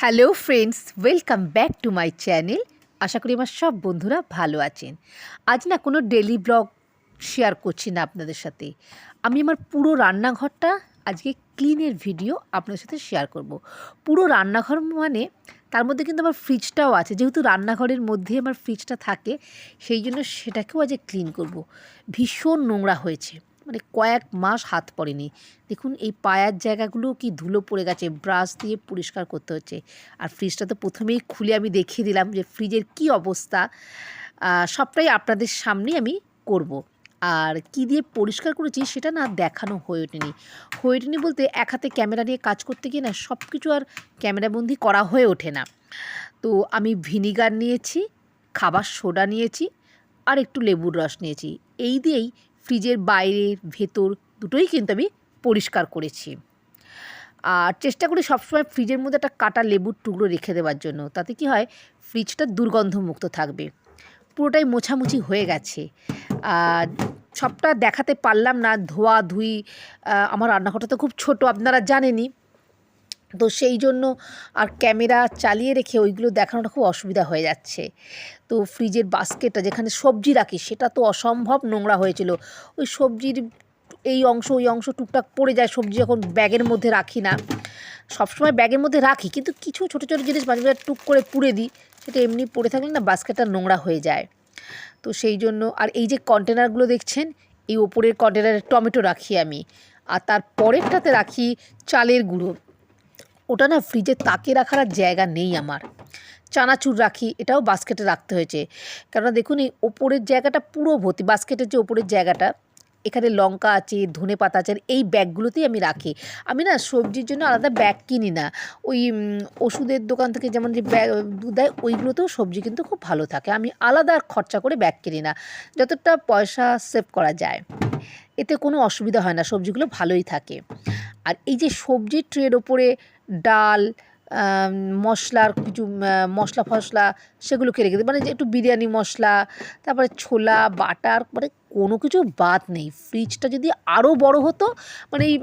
Hello friends welcome back to my channel আশা করি আমার সব বন্ধুরা ভালো আছেন। আজ না কোনো ডেলি ব্লগ শেয়ার করছি না আপনাদের সাথে। আমি আমার পুরো রান্নাঘরটা আজকে ক্লিনের ভিডিও আপনাদের সাথে শেয়ার করব। পুরো রান্নাঘর মানে তার মধ্যে কিন্তু আমার ফ্রিজটাও আছে। যেহেতু রান্নাঘরের মধ্যে আমার ফ্রিজটা থাকে, সেই জন্য সেটাকেও আজকে ক্লিন করব। ভীষণ নোংরা হয়েছে। মানে কয়েক মাস হাত পড়েনি। দেখুন, এই পায়ার জায়গাগুলো কি ধুলো পড়ে গেছে, ব্রাশ দিয়ে পরিষ্কার করতে হচ্ছে। আর ফ্রিজটা তো প্রথমেই খুলে আমি দেখিয়ে দিলাম যে ফ্রিজের কি অবস্থা। সবটাই আপনাদের সামনেই আমি করব। আর কি দিয়ে পরিষ্কার করেছি সেটা না দেখানো হয়ে ওঠেনি। হয়ে ওঠেনি বলতে এক হাতে ক্যামেরা নিয়ে কাজ করতে গিয়ে না সব কিছু আর ক্যামেরাবন্দি করা হয়ে ওঠে না। তো আমি ভিনিগার নিয়েছি, খাবার সোডা নিয়েছি, আর একটু লেবুর রস নিয়েছি। এই দিয়েই ফ্রিজের বাইরে, ভেতর দুটোই কিন্তু আমি পরিষ্কার করেছি। আর চেষ্টা করি সবসময় ফ্রিজের মধ্যে একটা কাটা লেবুর টুকরো রেখে দেওয়ার জন্য। তাতে কি হয়, ফ্রিজটা দুর্গন্ধমুক্ত থাকবে। পুরোটাই মোছামুছি হয়ে গেছে। আর সবটা দেখাতে পারলাম না, ধোয়া ধুই আমার রান্নাঘরটা তো খুব ছোট, আপনারা জানেনই। তো সেই জন্য আর ক্যামেরা চালিয়ে রেখে ওইগুলো দেখানোটা খুব অসুবিধা হয়ে যাচ্ছে। তো ফ্রিজের বাস্কেটটা যেখানে সবজি রাখি, সেটা তো অসম্ভব নোংরা হয়েছিল। ওই সবজির এই অংশ, ওই অংশ টুকটাক পড়ে যায়, সবজি যখন ব্যাগের মধ্যে রাখি না। সবসময় ব্যাগের মধ্যে রাখি, কিন্তু কিছু ছোটো ছোটো জিনিস মাঝে মাঝে টুক করে পুড়ে দিই, সেটা এমনি পড়ে থাকলে না বাস্কেটটা নোংরা হয়ে যায়। তো সেই জন্য আর এই যে কন্টেনারগুলো দেখছেন, এই ওপরের কন্টেনারে টমেটো রাখি আমি। আর তার পরেরটাতে রাখি চালের গুঁড়ো। ওটা না ফ্রিজে তাকে রাখার আর জায়গা নেই আমার। চানাচুর রাখি, এটাও বাস্কেটে রাখতে হয়েছে। কেননা দেখুন, এই ওপরের জায়গাটা পুরো ভর্তি বাস্কেটের যে ওপরের জায়গাটা, এখানে লঙ্কা আছে, ধনে পাতা আছে এই ব্যাগগুলোতেই আমি রাখি। আমি না সবজির জন্য আলাদা ব্যাগ কিনি না। ওই ওষুধের দোকান থেকে যেমন যে ব্যাগ দুধ দেয়, ওইগুলোতেও সবজি কিন্তু খুব ভালো থাকে। আমি আলাদা খরচা করে ব্যাগ কিনি না। যতটা পয়সা সেভ করা যায়, এতে কোনো অসুবিধা হয় না, সবজিগুলো ভালোই থাকে। আর এই যে সবজির ট্রের ওপরে ডাল মশলার কিছু মশলা ফসলা সেগুলোকে রেখে দিই। মানে একটু বিরিয়ানি মশলা, তারপরে ছোলা, বাটার মানে কোনো কিছু বাদ নেই। ফ্রিজটা যদি আরও বড় হতো মানে এই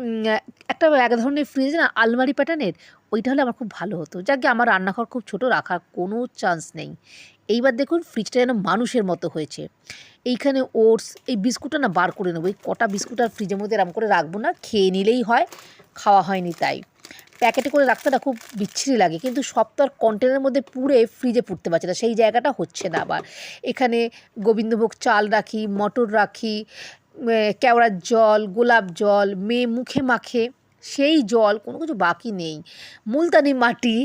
একটা এক ধরনের ফ্রিজ না আলমারি প্যাটার্নের, ওইটা হলে আমার খুব ভালো হতো। যাকে আমার রান্নাঘর খুব ছোট, রাখার কোনো চান্স নেই। এইবার দেখুন, ফ্রিজটা যেন মানুষের মতো হয়েছে। এইখানে ওটস, এই বিস্কুটটা না বার করে নেব। এই কটা বিস্কুট আর ফ্রিজের মধ্যে এরম করে রাখব না, খেয়ে নিলেই হয়, খাওয়া হয়নি তাই। প্যাকেটে করে রাখতে না খুব বিচ্ছিরি লাগে। কিন্তু সব তো আর কন্টেনারের মধ্যে পুড়ে ফ্রিজে পুড়তে পারছে না। সেই জায়গাটা হচ্ছে না আবার। এখানে গোবিন্দভোগ চাল রাখি, মটর রাখি কেওড়ার জল, গোলাপ জল, মেয়ে মুখে মাখে, সেই জল কোনো কিছু বাকি নেই। মুলতানি মাটি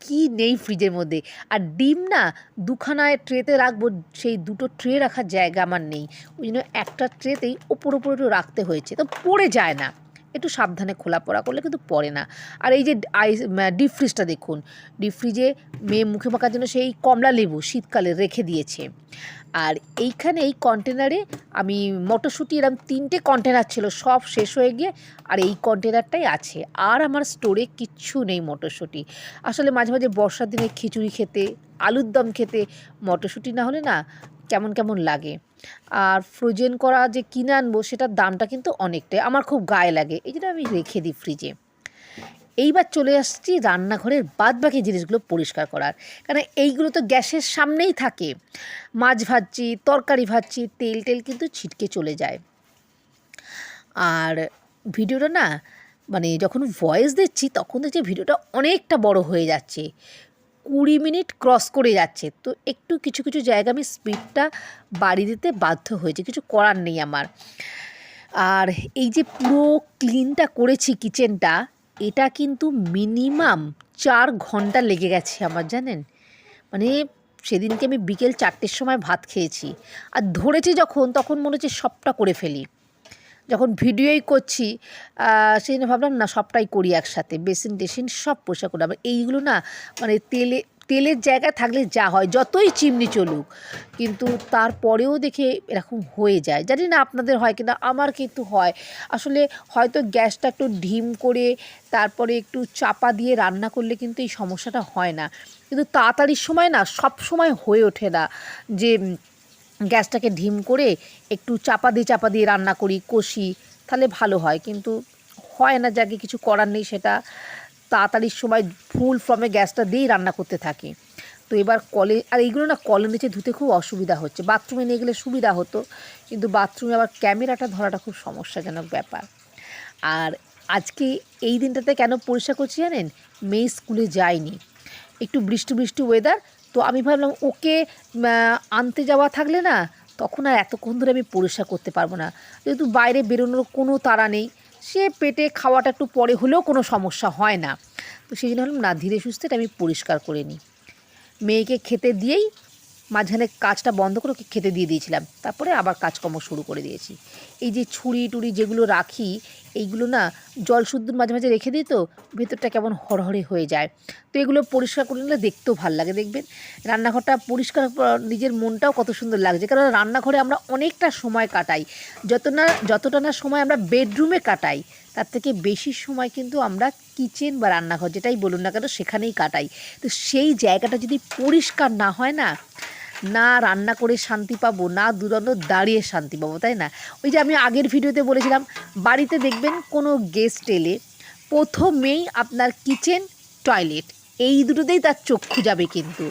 কি নেই ফ্রিজের মধ্যে? আর ডিম না দুখানায় ট্রেতে রাখব, সেই দুটো ট্রে রাখার জায়গা আমার নেই। ওই জন্য একটা ট্রেতেই ওপর ওপর একটু রাখতে হয়েছে। তো পড়ে যায় না। একটু সাবধানে খোলা পড়া করলে কিন্তু পড়ে না। আর এই যে আইস ডিপ ফ্রিজটা দেখুন ডিপ ফ্রিজে মেয়ে মুখে মাখার জন্য সেই কমলা লেবু শীতকালে রেখে দিয়েছে। আর এইখানে এই কন্টেনারে আমি মটরশুঁটি এরম তিনটে কন্টেনার ছিল, সব শেষ হয়ে গিয়ে আর এই কন্টেনারটাই আছে। আর আমার স্টোরে কিচ্ছু নেই মটরশুঁটি। আসলে মাঝে মাঝে বর্ষার দিনে খিচুড়ি খেতে, আলুর দম খেতে মটরশুঁটি না হলে না কেমন কেমন লাগে। আর ফ্রোজেন করা যে কিনে আনব সেটার দামটা কিন্তু অনেকটাই আমার খুব গায়ে লাগে। এই জন্য আমি রেখে দিই ফ্রিজে এইবার চলে আসছি রান্নাঘরের বাদ বাকি জিনিসগুলো পরিষ্কার করার। কারণ এইগুলো তো গ্যাসের সামনেই থাকে। মাছ ভাজছি, তরকারি ভাজছি, তেল টেল কিন্তু ছিটকে চলে যায়। আর ভিডিওটা না মানে যখন ভয়েস দিচ্ছি তখন দেখছি ভিডিওটা অনেকটা বড় হয়ে যাচ্ছে। কুড়ি মিনিট ক্রস করে যাচ্ছে। তো একটু কিছু কিছু জায়গা আমি স্পিডটা বাড়িয়ে দিতে বাধ্য হয়েছে, কিছু করার নেই আমার। আর এই যে পুরো ক্লিনটা করেছি কিচেনটা, এটা কিন্তু মিনিমাম চার ঘণ্টা লেগে গেছে আমার, জানেন? মানে সেদিনকে আমি বিকেল চারটের সময় ভাত খেয়েছি। আর ধরেছি যখন, তখন মনে হচ্ছে সবটা করে ফেলি। যখন ভিডিওই করছি সেই জন্য ভাবলাম, না, সবটাই করি একসাথে। বেসিন, টেসিন, সব পোষা করে। আবার এইগুলো না মানে তেলে, তেলের জায়গা থাকলে যা হয়, যতই চিমনি চলুক, কিন্তু তারপরেও দেখে এরকম হয়ে যায়। জানি না আপনাদের হয় কিনা, আমার কিন্তু হয়। আসলে হয়তো গ্যাসটা একটু ঢিম করে, তারপরে একটু চাপা দিয়ে রান্না করলে কিন্তু এই সমস্যাটা হয় না। কিন্তু তাড়াতাড়ির সময় না, সব সময় হয়ে ওঠে না যে গ্যাসটাকে ঢিম করে একটু চাপা দিয়ে চাপা দিয়ে রান্না করি, কষি, তাহলে ভালো হয়। কিন্তু হয় না যাকে কিছু করার নেই, সেটা তাড়াতাড়ির সময় ফুল ফ্রমে গ্যাসটা দিয়েই রান্না করতে থাকি। তো এবার কলে, আর এইগুলো না কলের নিচে ধুতে খুব অসুবিধা হচ্ছে। বাথরুমে নিয়ে গেলে সুবিধা হতো, কিন্তু বাথরুমে আবার ক্যামেরাটা ধরাটা খুব সমস্যাজনক ব্যাপার। আর আজকে এই দিনটাতে কেন পরিষ্কার করছি জানেন? মেয়ে স্কুলে যায়নি। একটু বৃষ্টি বৃষ্টি ওয়েদার তো আমি ভাবলাম, ওকে আনতে যাওয়া থাকলে না, তখন আর এতক্ষণ ধরে আমি পরিষ্কার করতে পারব না। যেহেতু বাইরে বেরোনোর কোনো তারা নেই, সে পেটে খাওয়াটা একটু পরে হলেও কোনো সমস্যা হয় না। তো সেই জন্য হলাম না, ধীরে সুস্থে এটা আমি পরিষ্কার করে নিই। মেয়েকে খেতে দিয়েই মাঝখানে কাজটা বন্ধ করে ওকে খেতে দিয়ে দিয়েছিলাম। তারপরে আবার কাজকর্ম শুরু করে দিয়েছি। এই যে ছুরি টুরি যেগুলো রাখি, এইগুলো না জল শুদ্ধ মাঝে মাঝে রেখে দিই তো, ভেতরটা কেমন হরহরে হয়ে যায়। তো এগুলো পরিষ্কার করে নিলে দেখতেও ভালো লাগে, দেখবেন? রান্নাঘরটা পরিষ্কার করা- নিজের মনটাও কত সুন্দর লাগছে। কারণ রান্নাঘরে আমরা অনেকটা সময় কাটাই। যত না, যতটা না সময় আমরা বেডরুমে কাটাই, তার থেকে বেশি সময় কিন্তু আমরা কিচেন বা রান্নাঘর যেটাই বলুন না কেন, সেখানেই কাটাই। তো সেই জায়গাটা যদি পরিষ্কার না হয় না না রান্না করে শান্তি পাবো, না দুরন্ত দাঁড়িয়ে শান্তি পাবো, তাই না? ওই যে আমি আগের ভিডিওতে বলেছিলাম, বাড়িতে দেখবেন কোনো গেস্ট এলে প্রথমেই আপনার কিচেন টয়লেট এই দুটোতেই তার চক্ষু যাবে কিন্তু।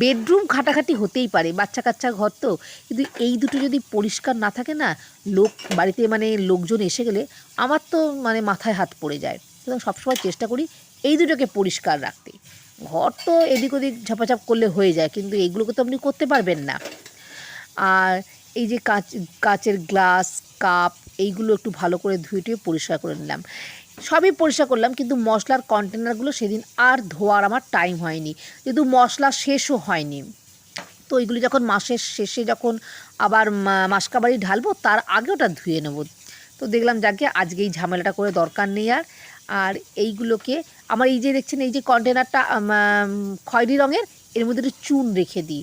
বেডরুম খাটাখাটি হতেই পারে, বাচ্চা কাচ্চা ঘর তো, কিন্তু এই দুটো যদি পরিষ্কার না থাকে না, লোক বাড়িতে মানে লোকজন এসে গেলে আমার তো মানে মাথায় হাত পড়ে যায়। সুতরাং সবসময় চেষ্টা করি এই দুটোকে পরিষ্কার রাখতে। ঘর তো এদিক ওদিক ঝাপাঝাপ করলে হয়ে যায়, কিন্তু এইগুলোকে তো আপনি করতে পারবেন না। আর এই যে কাচ, কাচের গ্লাস, কাপ, এইগুলো একটু ভালো করে ধুয়ে টুয়ে পরিষ্কার করে নিলাম। সবই পরিষ্কার করলাম, কিন্তু মশলার কন্টেনারগুলো সেদিন আর ধোয়ার আমার টাইম হয়নি, যেহেতু মশলা শেষও হয়নি। তো ওইগুলো যখন মাসের শেষে যখন আবার মা- মাসকাবারি ঢালবো, তার আগে ওটা ধুয়ে নেব। তো দেখলাম যাকে আজকে এই ঝামেলাটা করে দরকার নেই আর। আর এইগুলোকে আমার এই যে দেখছেন, এই যে কন্টেনারটা খয়েরি রঙের, এর মধ্যে একটু চুন রেখে দিই।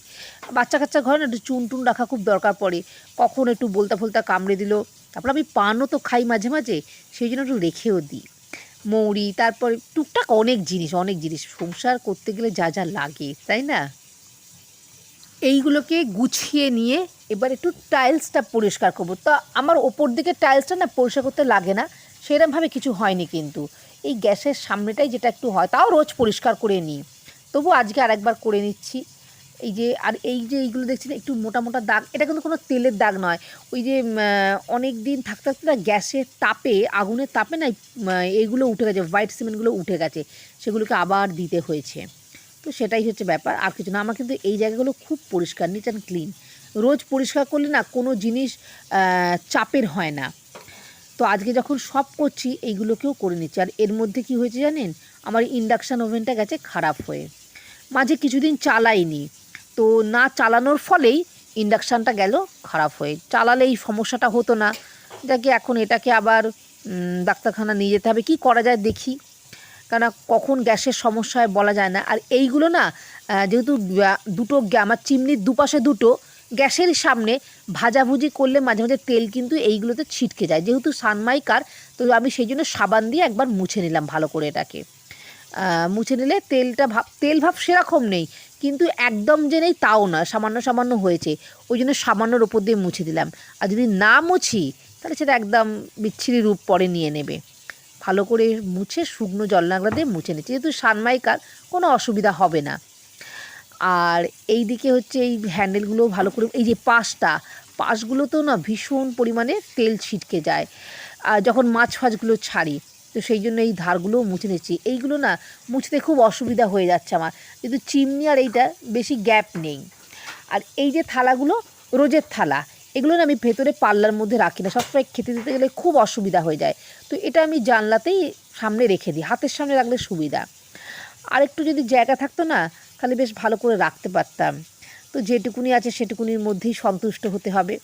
বাচ্চা কাচ্চা ঘরে না একটু চুন টুন রাখা খুব দরকার পড়ে। কখন একটু বলতা ফলতা কামড়ে দিল, তারপর আমি পানও তো খাই মাঝে মাঝে, সেই জন্য একটু রেখেও দিই। মৌরি, তারপর টুকটাক অনেক জিনিস অনেক জিনিস, সংসার করতে গেলে যা যা লাগে, তাই না? এইগুলোকে গুছিয়ে নিয়ে এবার একটু টাইলসটা পরিষ্কার করব। তা আমার ওপর দিকে টাইলসটা না পরিষ্কার করতে লাগে না সেরকমভাবে কিছু হয়নি কিন্তু। এই গ্যাসের সামনেটাই যেটা একটু হয়, তাও রোজ পরিষ্কার করে নিই। তবু আজকে আরেকবার করে নিচ্ছি। এই যে, আর এই যে এইগুলো দেখছেন, একটু মোটা মোটা দাগ, এটা কিন্তু কোনো তেলের দাগ নয়। ওই যে অনেক দিন থাকতে থাকতে না গ্যাসের তাপে, আগুনের তাপে না এইগুলো উঠে গেছে, হোয়াইট সিমেন্টগুলো উঠে গেছে, সেগুলোকে আবার দিতে হয়েছে। তো সেটাই হচ্ছে ব্যাপার, আর কিছু না, আমার কিন্তু এই জায়গাগুলো খুব পরিষ্কার নিট অ্যান্ড ক্লিন রোজ পরিষ্কার করলে না কোনো জিনিস চাপের হয় না। তো আজকে যখন সব করছি, এইগুলোকেও করে নিচ্ছি। আর এর মধ্যে কি হয়েছে জানেন? আমার ইন্ডাকশান ওভেনটা গেছে খারাপ হয়ে। মাঝে কিছুদিন চালাইনি। তো না চালানোর ফলেই ইন্ডাকশানটা গেল খারাপ হয়ে। চালালে এই সমস্যাটা হতো না। যাকে এখন এটাকে আবার ডাক্তারখানা নিয়ে যেতে হবে। কি করা যায় দেখি। কেন কখন গ্যাসের সমস্যা হয় বলা যায় না। আর এইগুলো না যেহেতু দুটো আমার চিমনির দুপাশে দুটো, গ্যাসের সামনে ভাজাভুজি করলে মাঝে মাঝে তেল কিন্তু এইগুলোতে ছিটকে যায়। যেহেতু সানমাইকার, তো আমি সেই জন্য সাবান দিয়ে একবার মুছে নিলাম ভালো করে এটাকে। মুছে নিলে তেলটা ভাব তেল ভাব সেরকম নেই, কিন্তু একদম যে নেই তাও না সামান্য সামান্য হয়েছে। ওই জন্য সামান্যর ওপর দিয়ে মুছে দিলাম। আর যদি না মুছি, তাহলে সেটা একদম বিচ্ছিরি রূপ পরে নিয়ে নেবে। ভালো করে মুছে শুকনো জল নাগড়া দিয়ে মুছে নিচ্ছি। যেহেতু সানমাইকার কোনো অসুবিধা হবে না। আর এই দিকে হচ্ছে এই হ্যান্ডেলগুলো ভালো করে, এই যে পাশটা, পাশগুলোতেও না ভীষণ পরিমাণে তেল ছিটকে যায়। আর যখন মাছ ফাছগুলো ছাড়ি, তো সেই জন্য এই ধারগুলোও মুছে নিচ্ছি। এইগুলো না মুছতে খুব অসুবিধা হয়ে যাচ্ছে আমার। কিন্তু চিমনি আর এইটা বেশি গ্যাপ নেই। আর এই যে থালাগুলো, রোজের থালা, এগুলো না আমি ভেতরে পাল্লার মধ্যে রাখি না। সবসময় খেতে দিতে গেলে খুব অসুবিধা হয়ে যায়। তো এটা আমি জানলাতেই সামনে রেখে দিই, হাতের সামনে রাখলে সুবিধা। আর একটু যদি জায়গা থাকতো না তাহলে বেশ ভালো করে রাখতে পারতাম। তো যেটুকুনি আছে সেটুকুনির মধ্যেই সন্তুষ্ট হতে হবে।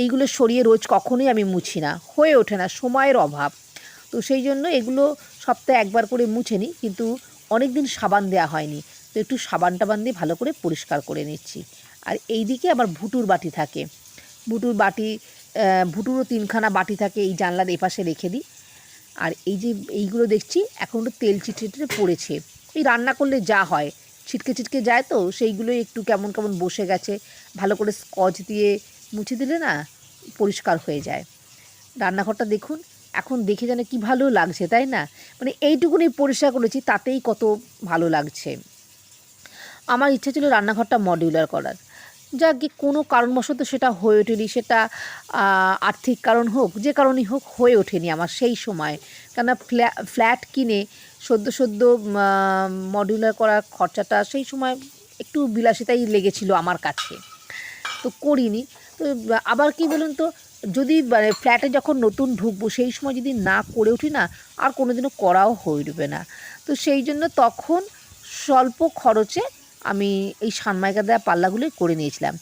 এইগুলো সরিয়ে রোজ কখনোই আমি মুছি না। হয়ে ওঠে না, সময়ের অভাব। তো সেই জন্য এগুলো সপ্তাহে একবার করে মুছে নিই, কিন্তু অনেক দিন সাবান দেওয়া হয়নি। তো একটু সাবান টাবান দিয়ে ভালো করে পরিষ্কার করে নিচ্ছি। আর এই দিকে আবার ভুটুর বাটি থাকে। ভুটুর বাটি ভুটুরও তিনখানা বাটি থাকে এই জানলার এপাশে রেখে দিই। আর এই যে এইগুলো দেখছি এখন তেল চিটচিটে পড়েছে। এই রান্না করলে যা হয় ছিটকে ছিটকে যায় তো, সেইগুলোই একটু কেমন কেমন বসে গেছে। ভালো করে স্কচ দিয়ে মুছে দিলে না পরিষ্কার হয়ে যায়। রান্নাঘরটা দেখুন, এখন দেখে যেন কি ভালো লাগছে, তাই না? মানে এইটুকুনি পরিষ্কার করেছি, তাতেই কত ভালো লাগছে। আমার ইচ্ছা ছিল রান্নাঘরটা মডিউলার করার। যা কি, কোনো কারণবশত সেটা হয়ে ওঠেনি, সেটা আর্থিক কারণ হোক, যে কারণই হোক, হয়ে ওঠেনি আমার সেই সময়। কেন ফ্ল্যাট কিনে সদ্য সদ্য মডিউলার করার খরচাটা সেই সময় একটু বিলাসিতাই লেগেছিল আমার কাছে। তো করিনি। তো আবার কি বলুন তো, যদি মানে ফ্ল্যাটে যখন নতুন ঢুকবো, সেই সময় যদি না করে উঠি না, আর কোনোদিনও করাও হয়ে উঠবে না। তো সেই জন্য তখন স্বল্প খরচে আমি এই সানমাইকা দেওয়া পাল্লাগুলোই করে নিয়েছিলাম।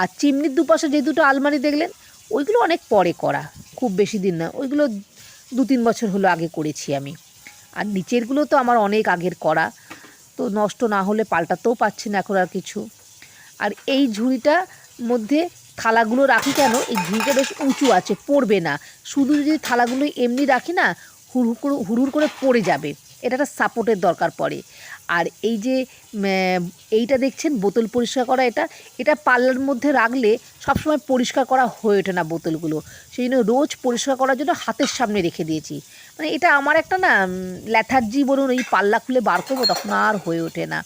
আর চিমনির দুপাশে যে দুটো আলমারি দেখলেন, ওইগুলো অনেক পরে করা, খুব বেশি দিন না। ওইগুলো দু তিন বছর হলো আগে করেছি আমি। আর নিচেরগুলো তো আমার অনেক আগের করা তো নষ্ট না হলে পাল্টাতেও পাচ্ছি না এখন আর কিছু। আর এই ঝুড়িটার মধ্যে থালাগুলো রাখি কেন? এই ঝুড়িটা বেশ উঁচু আছে, পড়বে না। শুধু যদি থালাগুলো এমনি রাখি না, হুড় করে করে পড়ে যাবে। এটা একটা সাপোর্টের দরকার পড়ে। আর এই যে এইটা দেখছেন? বোতল পরিষ্কার করা এটা। এটা পাল্লার মধ্যে রাখলে সবসময় পরিষ্কার করা হয়ে ওঠে না বোতলগুলো। সেই জন্য রোজ পরিষ্কার করার জন্য হাতের সামনে রেখে দিয়েছি। মানে এটা আমার একটা না ল্যাথার্জি বলুন, ওই পাল্লা খুলে বার করব তখন আর হয়ে ওঠে না।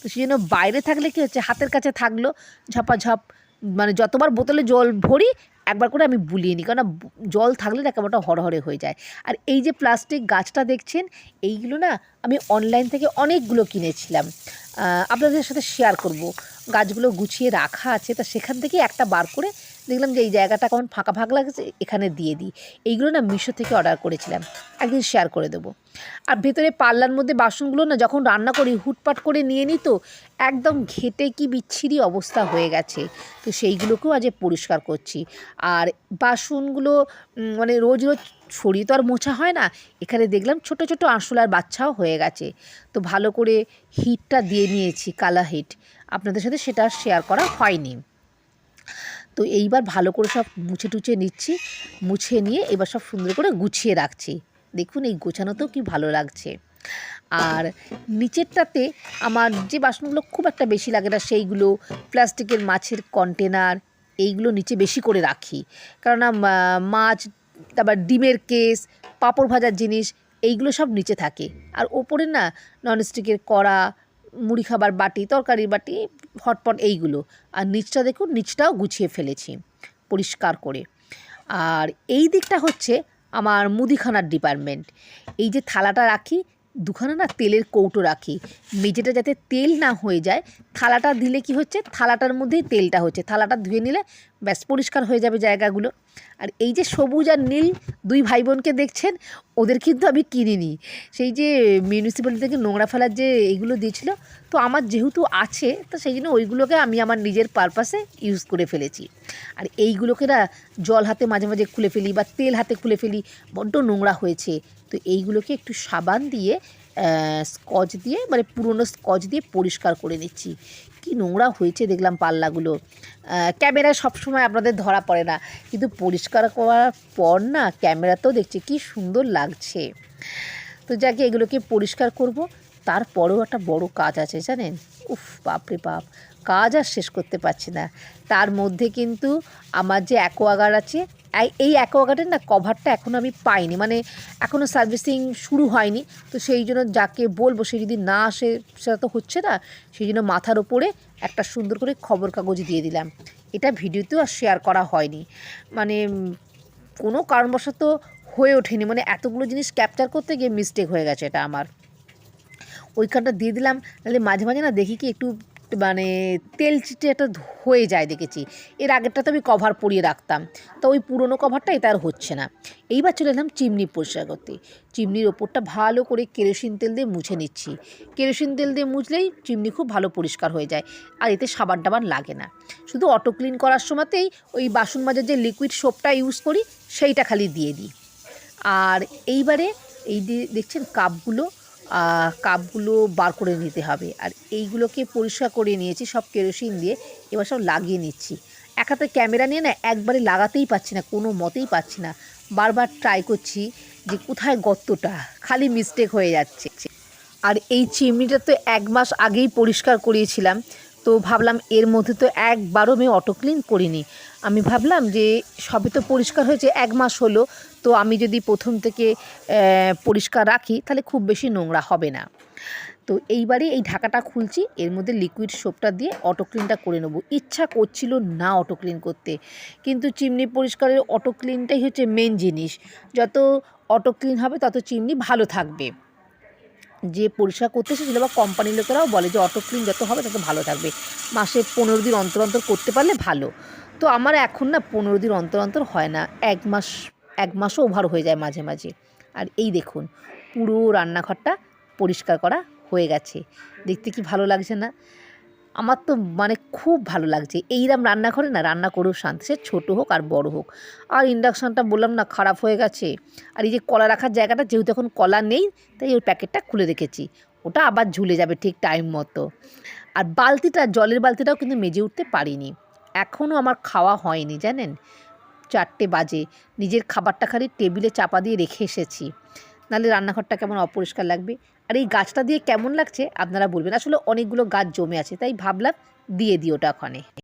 তো সেই জন্য বাইরে থাকলে কী হচ্ছে, হাতের কাছে থাকল, ঝপাঝপ মানে যতবার বোতলে জল ভরি, একবার করে আমি বুলিয়ে নিই। কারণ জল থাকলে না কেমনটা হরহরে হয়ে যায়। আর এই যে প্লাস্টিক গাছটা দেখছেন, এইগুলো না আমি অনলাইন থেকে অনেকগুলো কিনেছিলাম। আপনাদের সাথে শেয়ার করব। গাছগুলো গুছিয়ে রাখা আছে, তা সেখান থেকে একটা বার করে দেখলাম যে এই জায়গাটা কেমন ফাঁকা ফাঁকা লাগছে, এখানে দিয়ে দিই। এইগুলো না মিশো থেকে অর্ডার করেছিলাম, একদিন শেয়ার করে দেবো। আর ভেতরে পাল্লার মধ্যে বাসনগুলো না যখন রান্না করি, হুটপাট করে নিয়ে নিই তো, একদম ঘেটে কি বিচ্ছিরি অবস্থা হয়ে গেছে। তো সেইগুলোকেও আজ পরিষ্কার করছি। আর বাসনগুলো মানে রোজ রোজ ছড়িয়ে তো আর মোছা হয় না, এখানে দেখলাম ছোট ছোট আরশোলার বাচ্চাও হয়ে গেছে। তো ভালো করে হিটটা দিয়ে নিয়েছি, কালা হিট আপনাদের সাথে সেটা শেয়ার করা হয়নি। তো এইবার ভালো করে সব মুছে টুছে নিচ্ছি, মুছে নিয়ে এবার সব সুন্দর করে গুছিয়ে রাখছি। দেখুন এই গোছানোতেও কি ভালো লাগছে। আর নিচেরটাতে আমার যে বাসনগুলো খুব একটা বেশি লাগে না, সেইগুলো প্লাস্টিকের মাছের কন্টেনার এইগুলো নিচে বেশি করে রাখি। কেননা মাছ, তারপর ডিমের কেস পাঁপড় ভাজার জিনিস, এইগুলো সব নিচে থাকে। আর ওপরে না ননস্টিকের কড়া মুড়ি খাবার বাটি, তরকারির বাটি, হটপট এইগুলো। আর নিচটা দেখুন, নিচটাও গুছিয়ে ফেলেছি, পরিষ্কার করে। আর এই দিকটা হচ্ছে আমার মুদিখানার ডিপার্টমেন্ট এই যে থালাটা রাখি, দুখানা না তেলের কৌটো রাখি। মেঝেটা যাতে তেল না হয়ে যায়, থালাটা দিলে কি হচ্ছে? থালাটার মধ্যেই তেলটা হচ্ছে। থালাটা ধুয়ে নিলে ব্যাস পরিষ্কার হয়ে যাবে জায়গাগুলো। আর এই যে সবুজ আর নীল দুই ভাই বোনকে দেখছেন, ওদের কিন্তু আমি কিনিনি। সেই যে মিউনিসিপ্যালিটি থেকে নোংরা ফেলার যে এইগুলো দিয়েছিল, তো আমার যেহেতু আছে, তো সেই জন্য ওইগুলোকে আমি আমার নিজের পারপাসে ইউজ করে ফেলেছি। আর এইগুলোকে না জল হাতে মাঝে মাঝে খুলে ফেলি বা তেল হাতে খুলে ফেলি, বড্ড নোংরা হয়েছে। তো এইগুলোকে একটু সাবান দিয়ে স্কচ দিয়ে মানে পুরনো স্কচ দিয়ে পরিষ্কার করে নিচ্ছি। কি নোংরা হয়েছে দেখলাম পাল্লাগুলো। ক্যামেরায় সবসময় আপনাদের ধরা পড়ে না। কিন্তু পরিষ্কার করার পর না ক্যামেরাতেও দেখছি কি সুন্দর লাগছে। তো যাকে, এগুলোকে পরিষ্কার করব। তারপরেও একটা বড় কাজ আছে জানেন? উফ, বাপরে বাপ। কাজ আর শেষ করতে পারছি না। তার মধ্যে কিন্তু আমার যে অ্যাকোয়াগার্ড আছে এই- এই অ্যাকোয়াগার্ডের না কভারটা এখনও আমি পাইনি। মানে এখনও সার্ভিসিং শুরু হয়নি। তো সেই জন্য যাকে বলব, সে যদি না আসে, সেটা তো হচ্ছে না। সেই জন্য মাথার ওপরে একটা সুন্দর করে খবর কাগজ দিয়ে দিলাম। এটা ভিডিওতেও আর শেয়ার করা হয়নি। মানে কোনো কারণবশত হয়ে ওঠেনি। মানে এতগুলো জিনিস ক্যাপচার করতে গিয়ে মিস্টেক হয়ে গেছে এটা আমার। ওইখানটা দিয়ে দিলাম। নাহলে মাঝে মাঝে না দেখি কি একটু মানে তেল চিটে একটা হয়ে যায় দেখেছি। এর আগেরটা তো আমি কভার পরিয়ে রাখতাম। তো ওই পুরনো কভারটা এটা আর হচ্ছে না। এইবার চলে এলাম চিমনি পরিষ্কার করতে চিমনির ওপরটা ভালো করে কেরোসিন তেল দিয়ে মুছে নিচ্ছি। কেরোসিন তেল দিয়ে মুছলেই চিমনি খুব ভালো পরিষ্কার হয়ে যায়। আর এতে সাবান টাবান লাগে না। শুধু অটো ক্লিন করার সময়তেই ওই বাসন মাজার যে লিকুইড সোপটা ইউজ করি, সেইটা খালি দিয়ে দিই। আর এইবারে এই দেখছেন কাপগুলো কাপগুলো বার করে নিতে হবে। আর এইগুলোকে পরিষ্কার করে নিয়েছি, সব কেরোসিন দিয়ে এবার সব লাগিয়ে নিচ্ছি। এক হাতে ক্যামেরা নিয়ে না একবারে লাগাতেই পাচ্ছি না, কোনো মতেই পাচ্ছি না। বারবার ট্রাই করছি যে কোথায় গর্তটা, খালি মিস্টেক হয়ে যাচ্ছে। আর এই চিমনিটা তো এক মাস আগেই পরিষ্কার করিয়েছিলাম। তো ভাবলাম এর মধ্যে তো একবারও আমি অটো ক্লিন করিনি। আমি ভাবলাম যে সবে তো পরিষ্কার হয়েছে, এক মাস হলো, তো আমি যদি প্রথম থেকে পরিষ্কার রাখি, তাহলে খুব বেশি নোংরা হবে না। তো এইবারে এই ঢাকাটা খুলছি, এর মধ্যে লিকুইড সোপটা দিয়ে অটো ক্লিনটা করে নেব। ইচ্ছা করছিল না অটো ক্লিন করতে, কিন্তু চিমনি পরিষ্কারের অটো ক্লিনটাই হচ্ছে মেন জিনিস। যত অটো ক্লিন হবে, তত চিমনি ভালো থাকবে। যে পরিষ্কার করতে এসেছিল বা কোম্পানির লোকেরাও বলে যে অটো ক্লিন যত হবে তত ভালো থাকবে। মাসে পনেরো দিন অন্তর অন্তর করতে পারলে ভালো। তো আমার এখন না পনেরো দিন অন্তর অন্তর হয় না। এক মাস, এক মাসও ওভার হয়ে যায় মাঝে মাঝে। আর এই দেখুন, পুরো রান্নাঘরটা পরিষ্কার করা হয়ে গেছে। দেখতে কি ভালো লাগছে না? আমার তো মানে খুব ভালো লাগছে। এইরকম রান্নাঘরে না রান্না করেও শান্তি, সে ছোটো হোক আর বড় হোক। আর ইন্ডাকশানটা বললাম না খারাপ হয়ে গেছে। আর এই যে কলা রাখার জায়গাটা, যেহেতু এখন কলা নেই, তাই ওই প্যাকেটটা খুলে রেখেছি। ওটা আবার ঝুলে যাবে ঠিক টাইম মতো। আর বালতিটা, জলের বালতিটাও কিন্তু মেজে উঠতে পারিনি। এখনও আমার খাওয়া হয়নি, জানেন? চারটে বাজে। নিজের খাবারটা খালি টেবিলে চাপা দিয়ে রেখে এসেছি। নাহলে রান্নাঘরটা কেমন অপরিষ্কার লাগবে? আর এই গাছটা দিয়ে কেমন লাগছে আপনারা বলবেন। আসলে অনেকগুলো গাছ জমে আছে, তাই ভাবলাম দিয়ে দিই ওটা ওখানে।